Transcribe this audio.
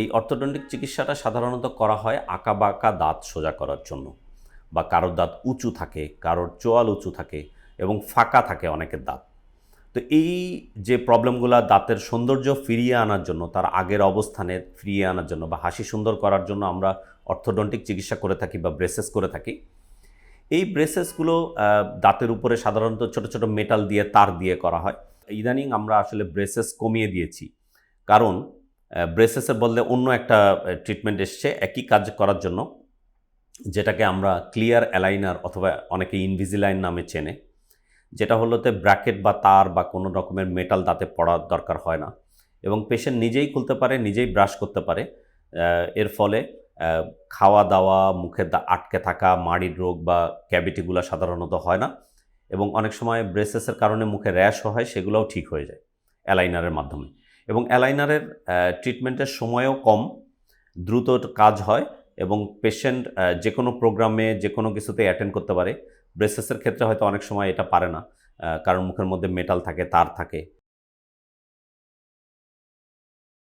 এই অর্থোডন্টিক চিকিৎসাটা সাধারণত করা হয় আঁকা বাঁকা দাঁত সোজা করার জন্য বা কারোর দাঁত উঁচু থাকে, কারোর চোয়াল উঁচু থাকে এবং ফাঁকা থাকে অনেকের দাঁত। তো এই যে প্রবলেমগুলো দাঁতের সৌন্দর্য ফিরিয়ে আনার জন্য, তার আগের অবস্থানে ফিরিয়ে আনার জন্য বা হাসি সুন্দর করার জন্য আমরা অর্থোডন্টিক চিকিৎসা করে থাকি বা ব্রেসেস করে থাকি, এই ব্রেসেসগুলো দাঁতের উপরে সাধারণত ছোট ছোট মেটাল দিয়ে, তার দিয়ে করা হয়। ইদানিং আমরা আসলে ব্রেসেস কমিয়ে দিয়েছি। কারণ ব্রেসেসের বদলে অন্য একটা ট্রিটমেন্ট এসছে একই কাজ করার জন্য, যেটাকে আমরা ক্লিয়ার অ্যালাইনার অথবা অনেকে ইনভিজিলাইন নামে চেনে, যেটা হলোতে ব্র্যাকেট বা তার বা কোনো রকমের মেটাল দাঁতে পড়ার দরকার হয় না এবং পেশেন্ট নিজেই খুলতে পারে, নিজেই ব্রাশ করতে পারে এর ফলে খাওয়া দাওয়া, মুখে আটকে থাকা, মাড়ির রোগ বা ক্যাভিটিগুলো সাধারণত হয় না এবং অনেক সময় ব্রেসেসের কারণে মুখে র্যাশও হয়, সেগুলোও ঠিক হয়ে যায় অ্যালাইনারের মাধ্যমে। এবং অ্যালাইনারের ট্রিটমেন্টের সময়ও কম, দ্রুত কাজ হয় এবং পেশেন্ট যে কোনো প্রোগ্রামে যে কোনো কিছুতে অ্যাটেন্ড করতে পারে। ব্রেসেসের ক্ষেত্রে হয়তো অনেক সময় এটা পারে না কারণ মুখের মধ্যে মেটাল থাকে, তার থাকে।